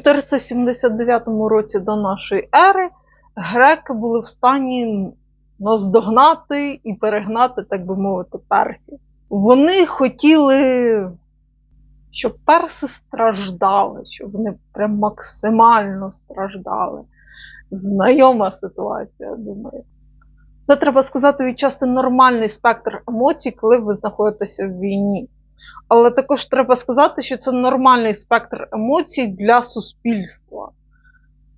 479 році до нашої ери греки були в стані наздогнати і перегнати, так би мовити, персів. Вони хотіли, щоб перси страждали, щоб вони прям максимально страждали. Знайома ситуація, думаю. Це треба сказати відчасти нормальний спектр емоцій, коли ви знаходитеся в війні. Але також треба сказати, що це нормальний спектр емоцій для суспільства.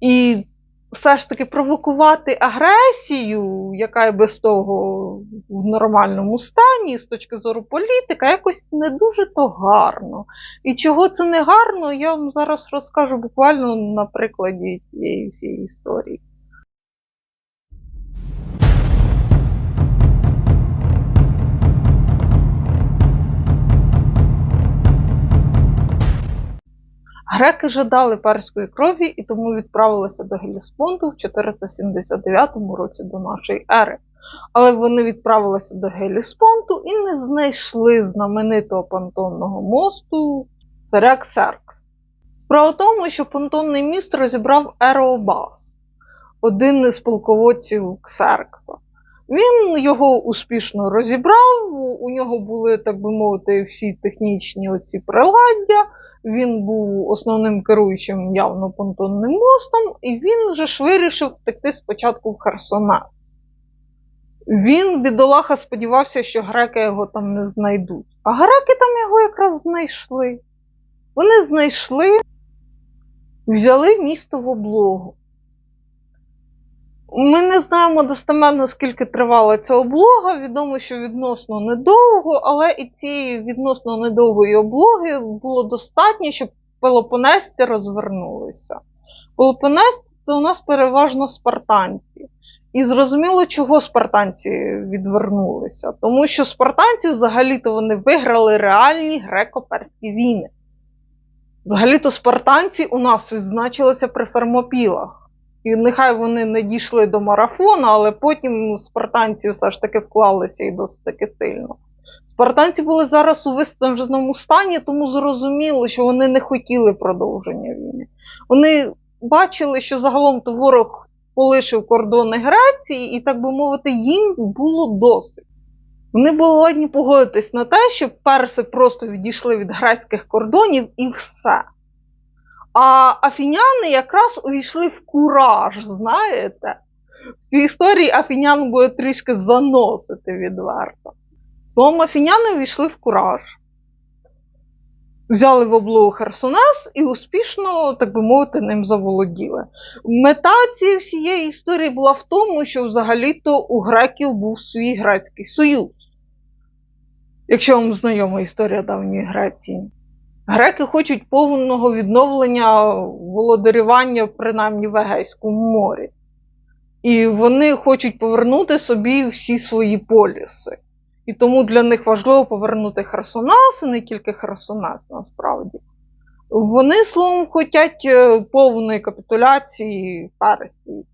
І все ж таки провокувати агресію, яка і без того в нормальному стані, з точки зору політика, якось не дуже то гарно. І чого це не гарно, я вам зараз розкажу буквально на прикладі цієї всієї історії. Греки жадали перської крові і тому відправилися до Геліспонту в 479 році до нашої ери. Але вони відправилися до Геліспонту і не знайшли знаменитого понтонного мосту царя Ксеркс. Справа в тому, що понтонний міст розібрав Ереобас, один із полководців Ксеркса. Він його успішно розібрав, у нього були, так би мовити, всі технічні оці приладдя. Він був основним керуючим явно понтонним мостом, і він же ж вирішив втекти спочатку в Херсонес. Він, бідолаха, сподівався, що греки його там не знайдуть. А греки там його якраз знайшли. Вони знайшли, взяли місто в облогу. Ми не знаємо достеменно, скільки тривала ця облога. Відомо, що відносно недовго, але і цієї відносно недовгої облоги було достатньо, щоб пелопонесці розвернулися. Пелопонес це у нас переважно спартанці. І зрозуміло, чого спартанці відвернулися. Тому що спартанці взагалі-то вони виграли реальні греко-перські війни. Взагалі-то спартанці у нас відзначилися при Фермопілах. І нехай вони не дійшли до марафону, але потім спартанці все ж таки вклалися і досить таки сильно. Спартанці були зараз у виснаженому стані, тому зрозуміло, що вони не хотіли продовження війни. Вони бачили, що загалом то ворог полишив кордони Греції, і, так би мовити, їм було досить. Вони були ладні погодитись на те, щоб перси просто відійшли від грецьких кордонів і все. А афіняни якраз увійшли в кураж, знаєте? В цій історії афінян буде трішки заносити відверто. Словом, афіняни увійшли в кураж. Взяли в облогу Херсонес і успішно, так би мовити, ним заволоділи. Мета цієї всієї історії була в тому, що взагалі-то у греків був свій грецький союз. Якщо вам знайома історія давньої Греції. Греки хочуть повного відновлення володарювання, принаймні в Егейському морі. І вони хочуть повернути собі всі свої поліси. І тому для них важливо повернути Херсонес, і не тільки Херсонес насправді. Вони, словом, хочуть е, повної капітуляції Персії.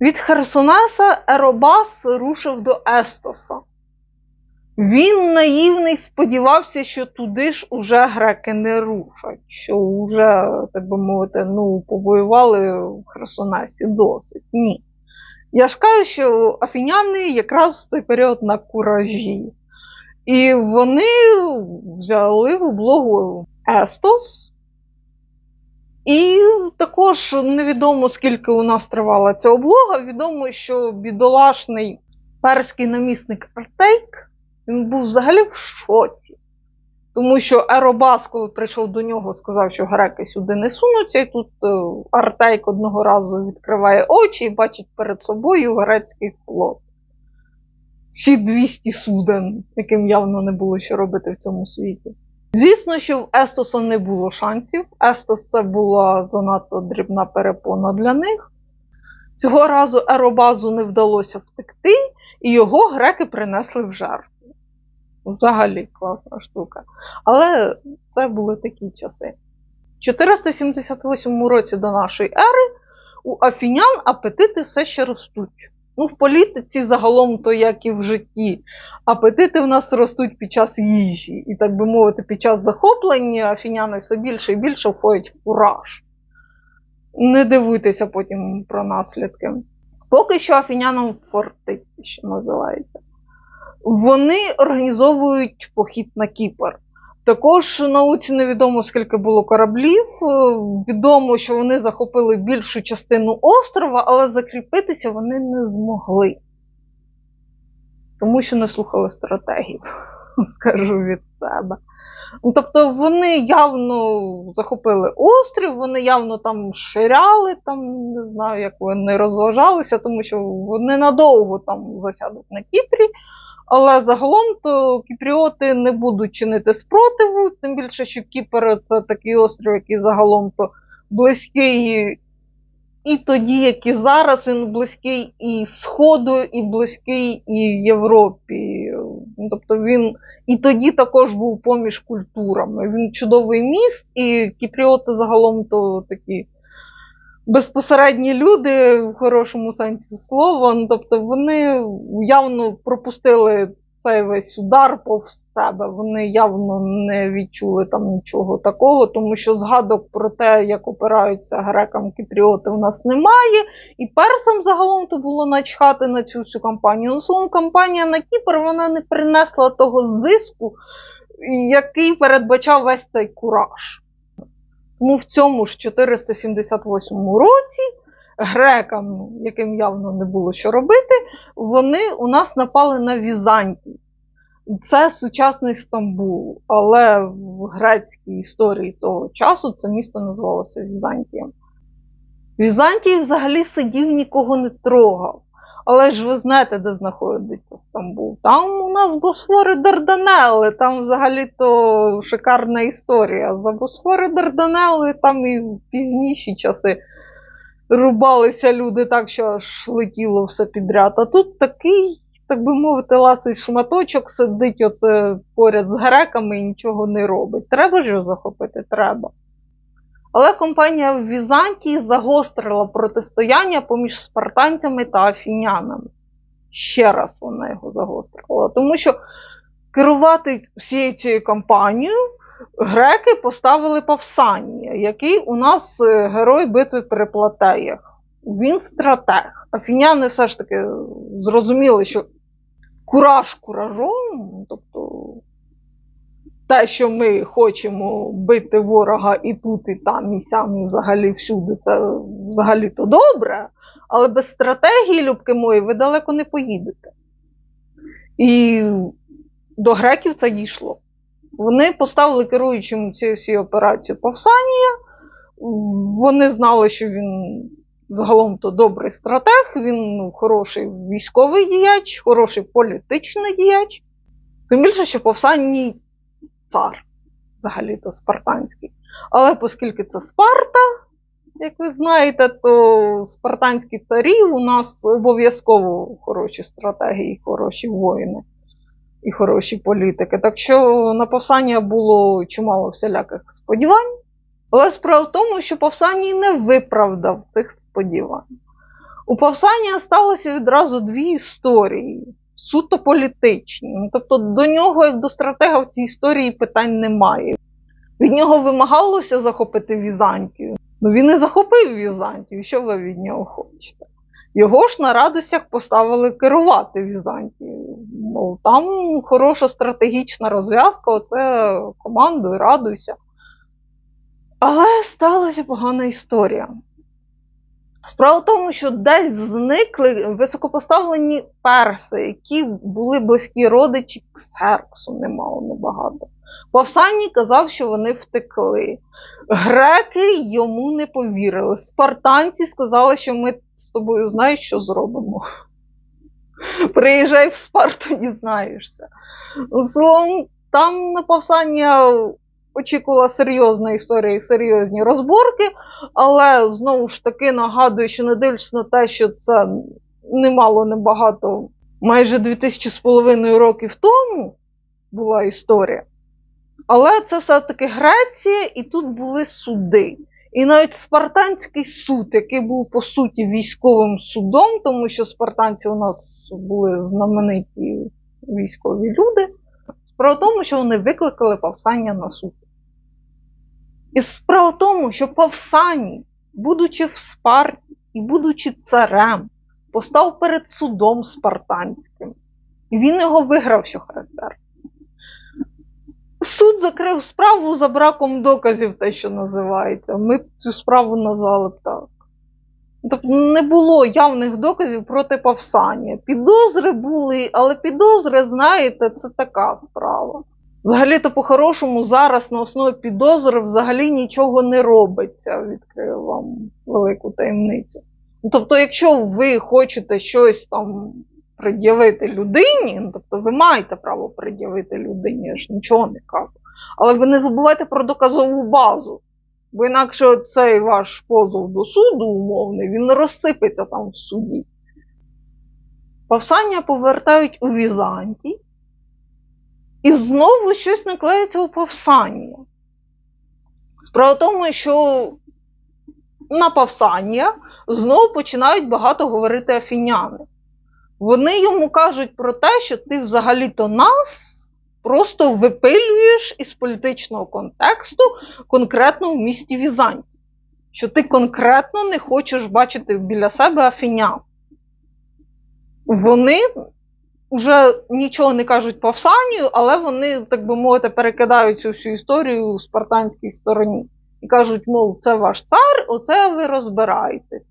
Від Херсонеса Еробас рушив до Естоса. Він наївний сподівався, що туди ж уже греки не рушать, що вже, так би мовити, ну, повоювали в Херсонесі досить. Ні. Я ж кажу, що афіняни якраз в цей період на куражі. І вони взяли в облогу Естос. І також невідомо, скільки у нас тривала ця облога. Відомо, що бідолашний перський намісник Артейк. Він був взагалі в шоці. Тому що Еробас, коли прийшов до нього, сказав, що греки сюди не сунуться, і тут е, Артейк одного разу відкриває очі і бачить перед собою грецький флот. Всі 200 суден, яким явно не було що робити в цьому світі. Звісно, що в Естоса не було шансів. Естос це була занадто дрібна перепона для них. Цього разу Еробазу не вдалося втекти, і його греки принесли в жертву. Взагалі класна штука. Але це були такі часи. В 478 році до нашої ери у афінян апетити все ще ростуть. Ну, в політиці загалом, то як і в житті, апетити в нас ростуть під час їжі. І, так би мовити, під час захоплення афіняни все більше і більше входять в кураж. Не дивуйтеся потім про наслідки. Поки що афінянам фортиці, що називається. Вони організовують похід на Кіпр. Також науці невідомо скільки було кораблів. Е, Відомо, що вони захопили більшу частину острова, але закріпитися вони не змогли. Тому що не слухали стратегів, скажу від себе. Ну, Тобто вони явно захопили острів, вони явно там ширяли, там не знаю, як вони розважалися, тому що вони надовго там засядуть на Кіпрі. Але загалом то кіпріоти не будуть чинити спротиву, тим більше, що Кіпр це такий острів, який загалом то близький і тоді, як і зараз, він близький і Сходу, і близький і Європі. Тобто він і тоді також був поміж культурами. Він чудовий міст, і кіпріоти загалом то такі безпосередні люди в хорошому сенсі слова. Ну, тобто вони явно пропустили цей весь удар повз себе. Вони явно не відчули там нічого такого, тому що згадок про те, як опираються грекам кіпріоти, у нас немає. І персам загалом то було начхати на цю всю кампанію. Ну, словом, кампанія на Кіпр вона не принесла того зиску, який передбачав весь цей кураж. Тому в цьому ж 478 році грекам, яким явно не було що робити, вони у нас напали на Візантій. Це сучасний Стамбул, але в грецькій історії того часу це місто називалося Візантієм. Візантій взагалі сидів, нікого не трогав. Але ж ви знаєте, де знаходиться Стамбул. Там у нас Босфори Дарданели, там взагалі-то шикарна історія. За Босфори Дарданели там і в пізніші часи рубалися люди так, що аж летіло все підряд. А тут такий, так би мовити, ласий шматочок сидить оце поряд з греками і нічого не робить. Треба ж його захопити? Треба. Але компанія в Візантії загострила протистояння поміж спартанцями та афінянами. Ще раз вона його загострила. Тому що керувати всією цією кампанією греки поставили Павсанія, який у нас е, герой битви при Платеях. Він стратег. Афіняни все ж таки зрозуміли, що кураж куражом, тобто те, що ми хочемо бити ворога і тут, і там, і сям, і взагалі всюди, це взагалі-то добре, але без стратегії, любки мої, ви далеко не поїдете. І до греків це дійшло. Вони поставили керуючим цією всією операцією Павсанія. Вони знали, що він загалом то добрий стратег, він ну, хороший військовий діяч, хороший політичний діяч. Тим більше, що Павсаній цар, взагалі-то спартанський. Але оскільки це Спарта, як ви знаєте, то спартанські царі у нас обов'язково хороші стратегії, хороші воїни і хороші політики. Так що на Павсанія було чимало всіляких сподівань. Але справа в тому, що Павсаній не виправдав цих сподівань. У Павсанія сталося відразу дві історії суто політичні. Ну, Тобто до нього, як до стратега, в цій історії питань немає. Від нього вимагалося захопити Візантію. Ну він і захопив Візантію. Що ви від нього хочете? Його ж на радостях поставили керувати Візантією. Мов, там хороша стратегічна розв'язка, оце командуй, радуйся. Але сталася погана історія. Справа в тому, що десь зникли високопоставлені перси, які були близькі родичі Ксерксу, немало небагато. Павсаній казав, що вони втекли. Греки йому не повірили. Спартанці сказали, що ми з тобою знаєш, що зробимо. Приїжджай в Спарту, дізнаєшся. Словом, там на Павсання очікувала серйозна історія і серйозні розборки, але знову ж таки нагадую, що не дивлячись на те, що це немало небагато, майже 2000 з половиною років тому була історія. Але це все-таки Греція, і тут були суди. І навіть спартанський суд, який був по суті військовим судом, тому що спартанці у нас були знамениті військові люди, справа в тому, що вони викликали повстання на суд. І справа в тому, що Павсаній, будучи в Спарті і будучи царем, постав перед судом спартанським. І він його виграв, що характер. Суд закрив справу за браком доказів, те, що називається. Ми цю справу назвали б так. Тобто не було явних доказів проти Павсанія. Підозри були, але підозри, знаєте, це така справа. Взагалі-то, по-хорошому, зараз на основі підозри взагалі нічого не робиться, відкрию вам велику таємницю. Тобто, якщо ви хочете щось там пред'явити людині, ну, тобто ви маєте право пред'явити людині, я ж нічого не кажу. Але ви не забувайте про доказову базу. Бо інакше цей ваш позов до суду умовний, він розсипеться там в суді. Павсання повертають у Візантій, і знову щось наклеїться у Павсанія. Справа в тому, що на Павсанія знову починають багато говорити афіняни. Вони йому кажуть про те, що ти взагалі-то нас просто випилюєш із політичного контексту конкретно в місті Візантій. Що ти конкретно не хочеш бачити біля себе афінян. Вони вже нічого не кажуть Павсанію, але вони, так би мовити, перекидають цю всю історію у спартанській стороні. І кажуть, мов, це ваш цар, оце ви розбираєтесь.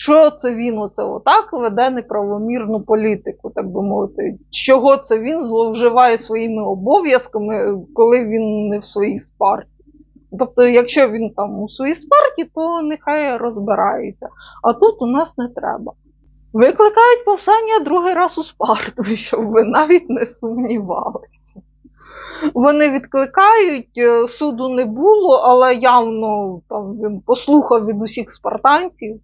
Що це він оце отак веде неправомірну політику, так би мовити. Чого це він зловживає своїми обов'язками, коли він не в своїй спарті? Тобто, якщо він там у своїй спарті, то нехай розбирається. А тут у нас не треба. Викликають повстання другий раз у Спарту, щоб ви навіть не сумнівалися. Вони відкликають, е, суду не було, але явно там він послухав від усіх спартанців.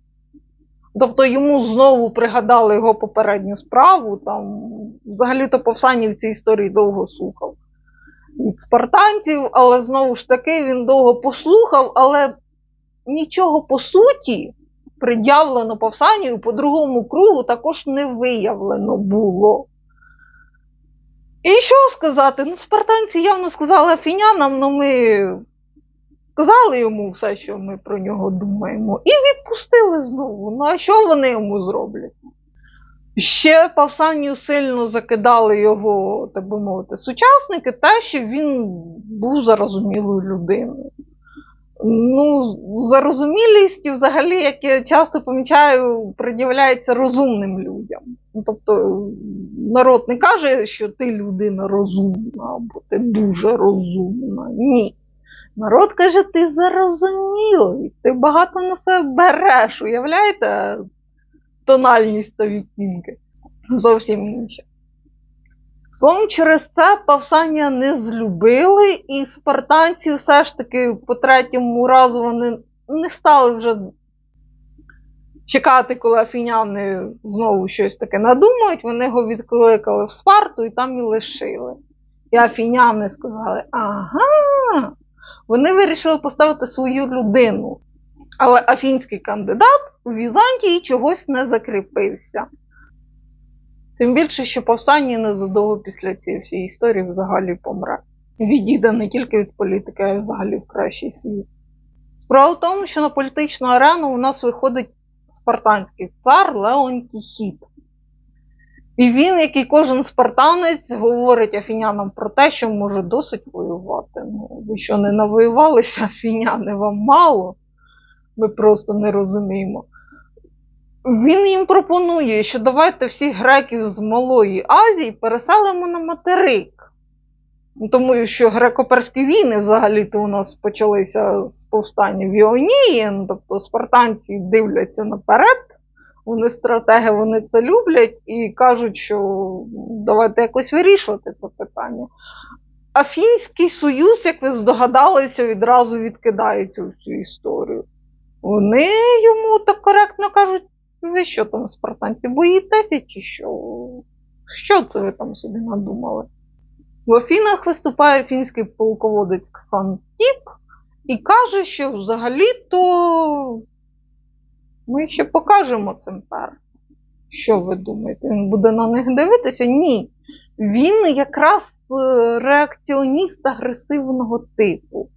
Тобто йому знову пригадали його попередню справу. Там, Взагалі-то Повсаній в цій історії довго слухав від спартанців, але знову ж таки він довго послухав, але нічого по суті пред'явлено Павсанію по другому кругу також не виявлено було. І що сказати? Ну, спартанці явно сказали афінянам, ну ми сказали йому все, що ми про нього думаємо, і відпустили знову. Ну а що вони йому зроблять? Ще Павсанію сильно закидали його, так би мовити, сучасники, те, що він був зарозумілою людиною. Ну, зарозумілість, взагалі, як я часто помічаю, пред'являється розумним людям. Ну, Тобто народ не каже, що ти людина розумна, або ти дуже розумна. Ні. Народ каже, ти зарозумілий, ти багато на себе береш, уявляєте? Тональність та відтінки. Зовсім інше. Словом, через це Павсанія не злюбили, і спартанці все ж таки по третьому разу вони не стали вже чекати, коли афіняни знову щось таке надумають. Вони його відкликали в Спарту і там і лишили. І афіняни сказали: ага, вони вирішили поставити свою людину. Але афінський кандидат у Візантії чогось не закріпився. Тим більше, що повстання незадовго після цієї всієї історії взагалі помре. Відійде не тільки від політики, а й взагалі в кращий світ. Справа в тому, що на політичну арену у нас виходить спартанський цар Леон Кіхіт. І він, як і кожен спартанець, говорить афінянам про те, що може досить воювати. Ну, ви що не навоювалися, афіняни вам мало. Ми просто не розуміємо. Він їм пропонує, що давайте всіх греків з Малої Азії переселимо на материк. Тому що греко-перські війни взагалі-то у нас почалися з повстання в Іонії, ну, тобто спартанці дивляться наперед, вони стратеги, вони це люблять і кажуть, що давайте якось вирішувати це питання. Афінський союз, як ви здогадалися, відразу відкидає цю всю історію. Вони йому так коректно кажуть, ви що там, спартанці, боїтеся чи що? Що це ви там собі надумали? В Афінах виступає фінський полководець Ксантіп і каже, що взагалі-то ми ще покажемо цим персам. Що ви думаєте? Він буде на них дивитися? Ні. Він якраз е, реакціоніст агресивного типу.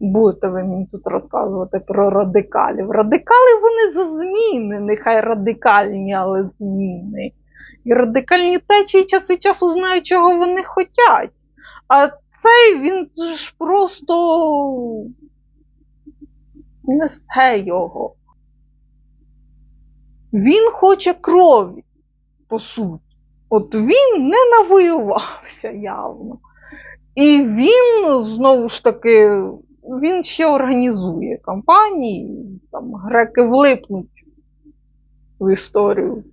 Будете ви мені тут розказувати про радикалів. Радикали вони за зміни, нехай радикальні, але зміни. І радикальні течії час від часу знають, чого вони хочуть. А цей він ж просто несе його. Він хоче крові, по суті. От він не навоювався явно. І він знову ж таки, він ще організує кампанії, там греки влипнуть в історію.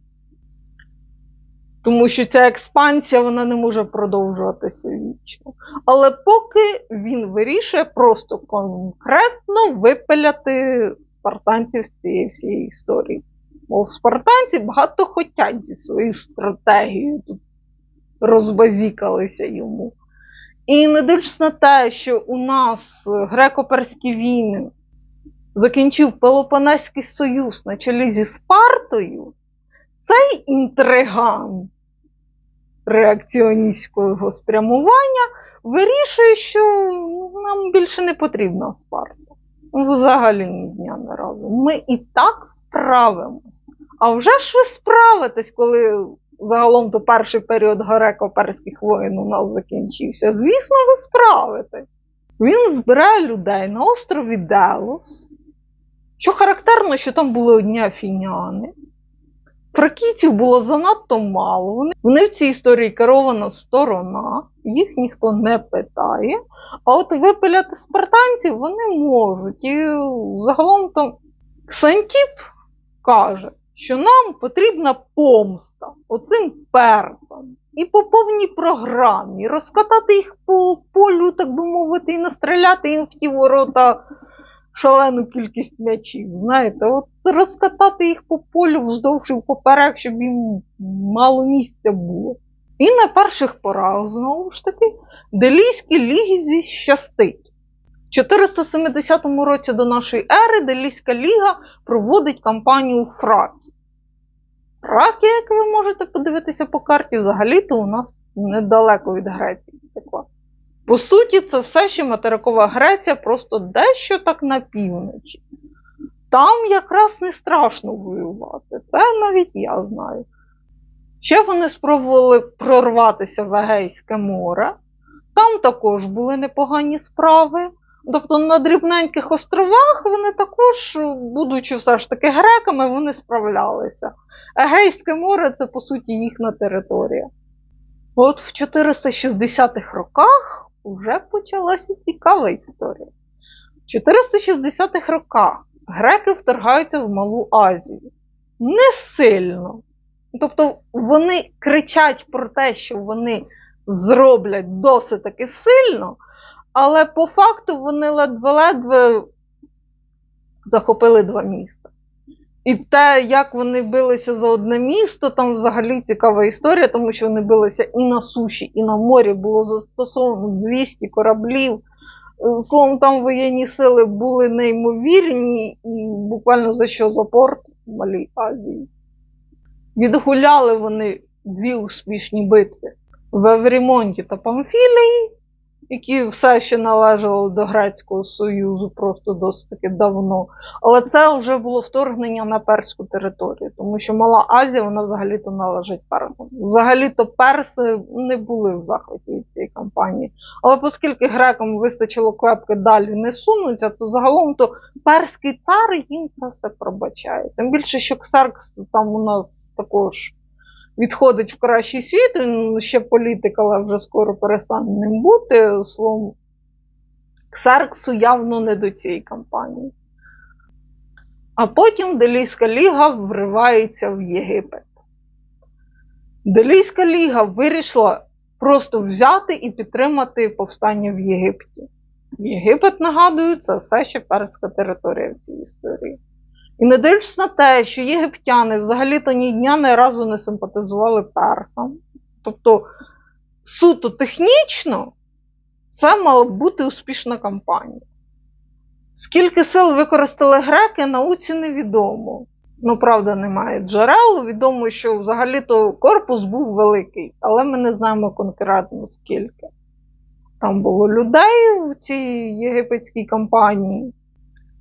Тому що ця експансія вона не може продовжуватися вічно. Але поки він вирішує просто конкретно випиляти спартанців з цієї всієї історії. Бо спартанці багато хотять зі своєю стратегією тут розбазікалися йому. І не дивлячись на те, що у нас греко-перські війни закінчив Пелопонезький союз на чолі зі Спартою, цей інтриган реакціоністського спрямування вирішує, що нам більше не потрібна Спарта. Взагалі ні дня не разу. Ми і так справимось. А вже ж ви справитесь, коли загалом то перший період греко-перських воїн у нас закінчився. Звісно, ви справитесь. Він збирає людей на острові Делос. Що характерно, що там були одні афіняни. Фракійців було занадто мало. Вони, вони в цій історії керована сторона, їх ніхто не питає. А от випиляти спартанців вони можуть. І загалом там Ксантіп каже, що нам потрібна помста оцим персам. І по повній програмі розкатати їх по полю, так би мовити, і настріляти їм в ті ворота шалену кількість м'ячів. Знаєте, от розкатати їх по полю вздовж і поперек, щоб їм мало місця було. І на перших порах, знову ж таки, Делійській лігі зіщастить. В 470 році до нашої ери Делійська ліга проводить кампанію у Фракі. Фракія, як ви можете подивитися по карті, взагалі-то у нас недалеко від Греції. По суті, це все ще материкова Греція, просто дещо так на півночі. Там якраз не страшно воювати. Це навіть я знаю. Ще вони спробували прорватися в Егейське море. Там також були непогані справи. Тобто на дрібненьких островах вони також, будучи все ж таки греками, вони справлялися. Егейське море це, по суті, їхня територія. От в 460-х роках вже почалася цікава історія. В 460-х роках греки вторгаються в Малу Азію. Не сильно. Тобто вони кричать про те, що вони зроблять досить таки сильно, але по факту вони ледве-ледве захопили два міста. І те, як вони билися за одне місто, там взагалі цікава історія, тому що вони билися і на суші, і на морі було застосовано 200 кораблів. Е, Словом, там воєнні сили були неймовірні, і буквально за що за порт в Малій Азії. Відгуляли вони дві успішні битви в Еврімонті та Памфілії, які все ще належали до Грецького Союзу просто досить таки давно. Але це вже було вторгнення на перську територію, тому що Мала Азія вона взагалі-то належить персам. Взагалі-то перси не були в захваті від цієї кампанії. Але оскільки грекам вистачило клепки далі не сунуться, то загалом то перський цар їм це все пробачає. Тим більше, що Ксаркс там у нас також відходить в кращий світ, ще політик, але вже скоро перестане ним бути. Словом, Ксарксу явно не до цієї кампанії. А потім Делійська ліга вривається в Єгипет. Делійська ліга вирішила просто взяти і підтримати повстання в Єгипті. Єгипет, нагадую, це все ще перська територія в цій історії. І не дивлячись на те, що єгиптяни взагалі-то ні дня не разу не симпатизували персам. Тобто, суто технічно, це мала б бути успішна кампанія. Скільки сил використали греки, науці невідомо. Ну, правда, немає джерел. Відомо, що взагалі-то корпус був великий, але ми не знаємо конкретно скільки. Там було людей в цій єгипетській компанії.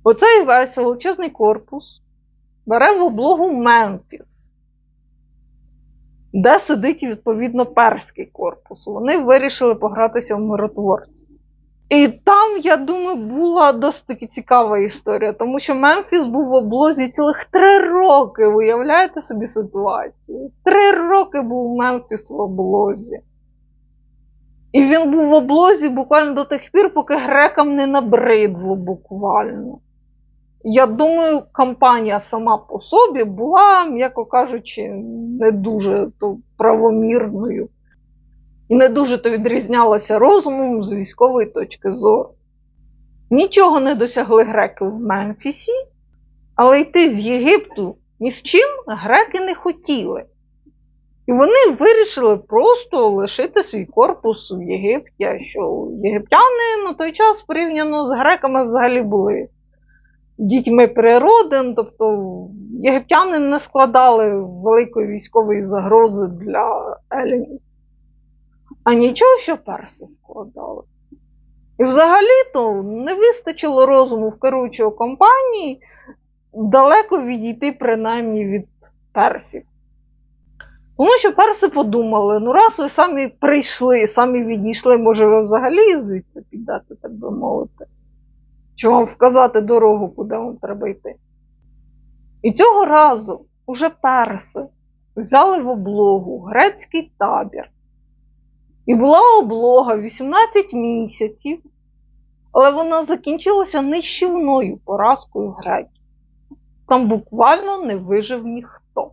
Оцей весь величезний корпус бере в облогу Мемфіс, де сидить відповідно перський корпус. Вони вирішили погратися в миротворців. І там, я думаю, була досить таки цікава історія, тому що Мемфіс був в облозі цілих три роки. Уявляєте собі ситуацію? Три роки був Мемфіс в облозі. І він був в облозі буквально до тих пір, поки грекам не набридло буквально. Я думаю, кампанія сама по собі була, м'яко кажучи, не дуже то правомірною і не дуже то відрізнялася розумом з військової точки зору. Нічого не досягли греки в Мемфісі, але йти з Єгипту ні з чим греки не хотіли. І вони вирішили просто лишити свій корпус в Єгипті, що єгиптяни на той час порівняно з греками взагалі були дітьми природи, тобто єгиптяни не складали великої військової загрози для елінів. А нічого, що перси складали. І взагалі-то не вистачило розуму в керуючого компанії далеко відійти принаймні від персів. Тому що перси подумали, ну раз ви самі прийшли, самі відійшли, може ви взагалі звідси підете, так би мовити. Чи вам вказати дорогу, куди вам треба йти. І цього разу уже перси взяли в облогу грецький табір. І була облога 18 місяців, але вона закінчилася нищівною поразкою греків. Там буквально не вижив ніхто.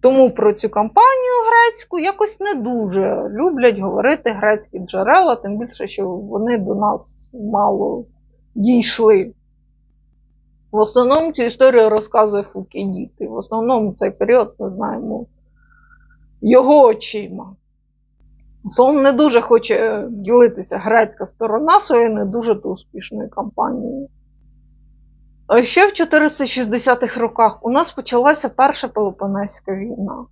Тому про цю кампанію грецьку якось не дуже люблять говорити грецькі джерела, тим більше, що вони до нас мало дійшли. В основному цю історію розказує Фукідіт. І в основному цей період ми знаємо його очима. Словом, не дуже хоче ділитися грецька сторона своєю не дуже то успішною кампанією. Ще в 460-х роках у нас почалася Перша Пелопонеська війна.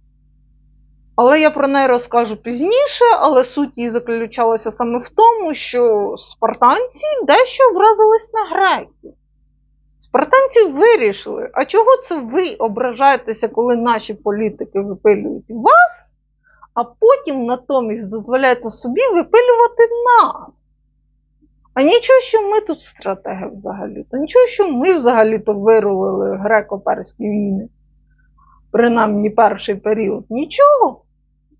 Але я про неї розкажу пізніше, але суть її заключалася саме в тому, що спартанці дещо образились на греків. Спартанці вирішили, а чого це ви ображаєтеся, коли наші політики випилюють вас, а потім натомість дозволяєте собі випилювати нас? А нічого, що ми тут стратеги взагалі, то нічого, що ми взагалі-то вирулили греко-перські війни, принаймні перший період. Нічого.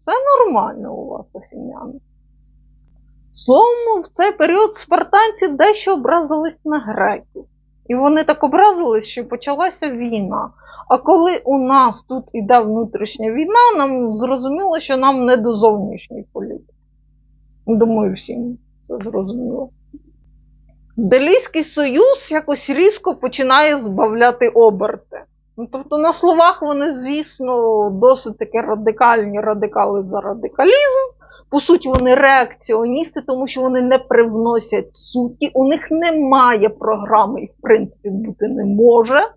Все нормально у вас, афіняни. Словом, в цей період спартанці дещо образились на греків. І вони так образились, що почалася війна. А коли у нас тут іде внутрішня війна, нам зрозуміло, що нам не до зовнішньої політики. Думаю, всім це зрозуміло. Делійський союз якось різко починає збавляти оберти. Ну, тобто, на словах вони, звісно, досить таки радикальні радикали за радикалізм. По суті, вони реакціоністи, тому що вони не привносять суті. У них немає програми і, в принципі, бути не може.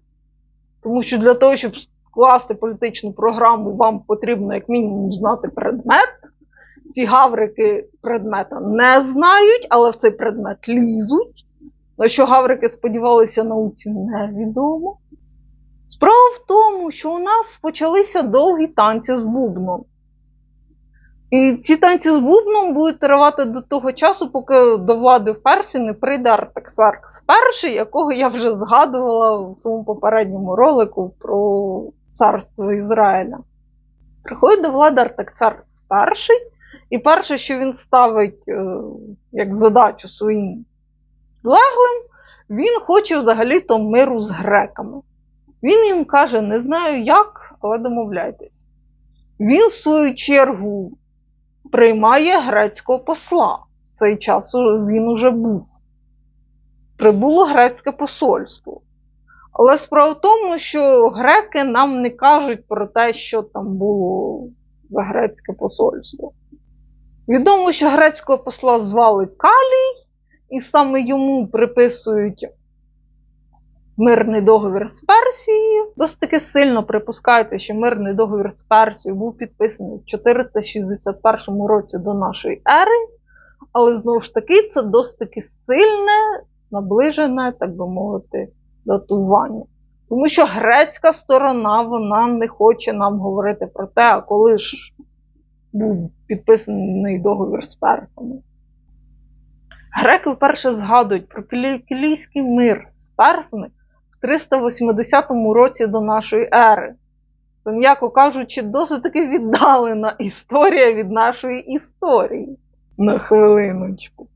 Тому що для того, щоб скласти політичну програму, вам потрібно, як мінімум, знати предмет. Ці гаврики предмета не знають, але в цей предмет лізуть. На що гаврики сподівалися науці, невідомо. Справа в тому, що у нас почалися довгі танці з бубном. І ці танці з бубном будуть тривати до того часу, поки до влади в Персі не прийде Артаксаркс І, якого я вже згадувала в своєму попередньому ролику про царство Ізраїля. Приходить до влади Артаксаркс І, і перше, що він ставить е, як задачу своїм леглим, він хоче взагалі-то миру з греками. Він їм каже, не знаю як, але домовляйтесь. Він, в свою чергу, приймає грецького посла. В цей час він уже був. Прибуло грецьке посольство. Але справа в тому, що греки нам не кажуть про те, що там було за грецьке посольство. Відомо, що грецького посла звали Калій, і саме йому приписують мирний договір з Персією. Досить таки сильно припускається, що мирний договір з Персією був підписаний в 461 році до нашої ери, але знову ж таки це досить таки сильне, наближене, так би мовити, датування. Тому що грецька сторона вона не хоче нам говорити про те, а коли ж був підписаний договір з персами. Греки вперше згадують про Кілійський мир з персами в 380 році до нашої ери. Це, м'яко кажучи, досить таки віддалена історія від нашої історії. На хвилиночку.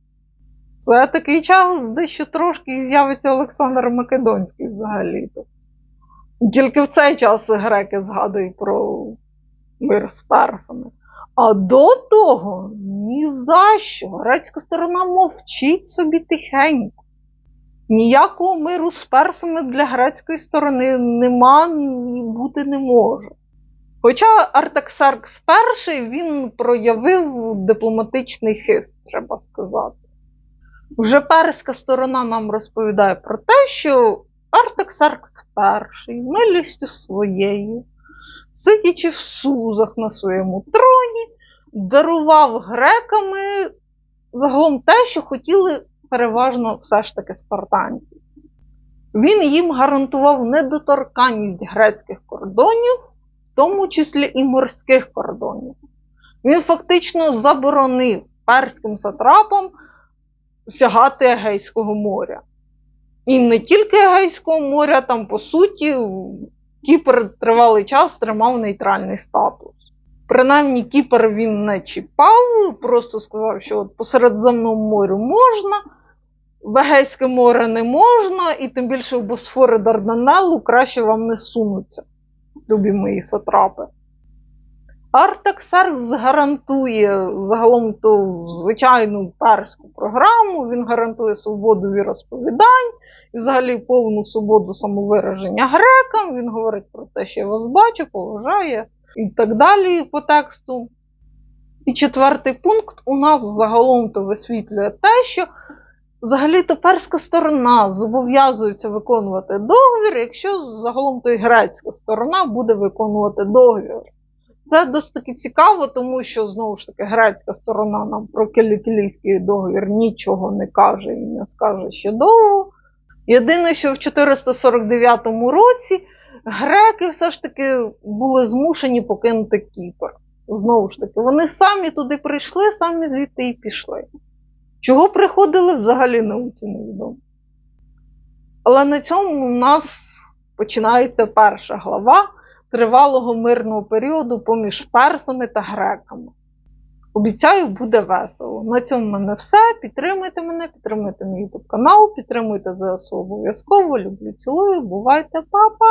Це такий час, де ще трошки з'явиться Олександр Македонський взагалі-то. Тільки в цей час греки згадують про мир з персами. А до того ні за що. Грецька сторона мовчить собі тихенько. Ніякого миру з персами для грецької сторони нема і бути не може. Хоча Артаксеркс І він проявив дипломатичний хист, треба сказати. Вже перська сторона нам розповідає про те, що Артаксеркс І милістю своєю, сидячи в сузах на своєму троні, дарував греками загалом те, що хотіли переважно все ж таки спартанці. Він їм гарантував недоторканність грецьких кордонів, в тому числі і морських кордонів. Він фактично заборонив перським сатрапам сягати Егейського моря. І не тільки Егейського моря, там, по суті, Кіпр тривалий час тримав нейтральний статус. Принаймні, Кіпр він не чіпав, просто сказав, що от по Середземному морю можна, в Егейське море не можна, і тим більше в Босфори Дарданеллу краще вам не сунуться, любі мої сатрапи. Артаксеркс гарантує загалом ту звичайну перську програму, він гарантує свободу віросповідань і взагалі повну свободу самовираження грекам. Він говорить про те, що я вас бачу, поважає і так далі по тексту. І четвертий пункт у нас загалом то висвітлює те, що взагалі-то перська сторона зобов'язується виконувати договір, якщо загалом то і грецька сторона буде виконувати договір. Це досить таки цікаво, тому що знову ж таки грецька сторона нам про Кілійський договір нічого не каже і не скаже ще довго. Єдине, що в 449 році греки все ж таки були змушені покинути Кіпр. Знову ж таки, вони самі туди прийшли, самі звідти і пішли. Чого приходили, взагалі науці невідомо. Але на цьому у нас починається перша глава тривалого мирного періоду поміж персами та греками. Обіцяю, буде весело. На цьому в мене все. Підтримуйте мене, підтримуйте мій канал, підтримуйте ЗСУ обов'язково. Люблю, цілую, бувайте, па-па!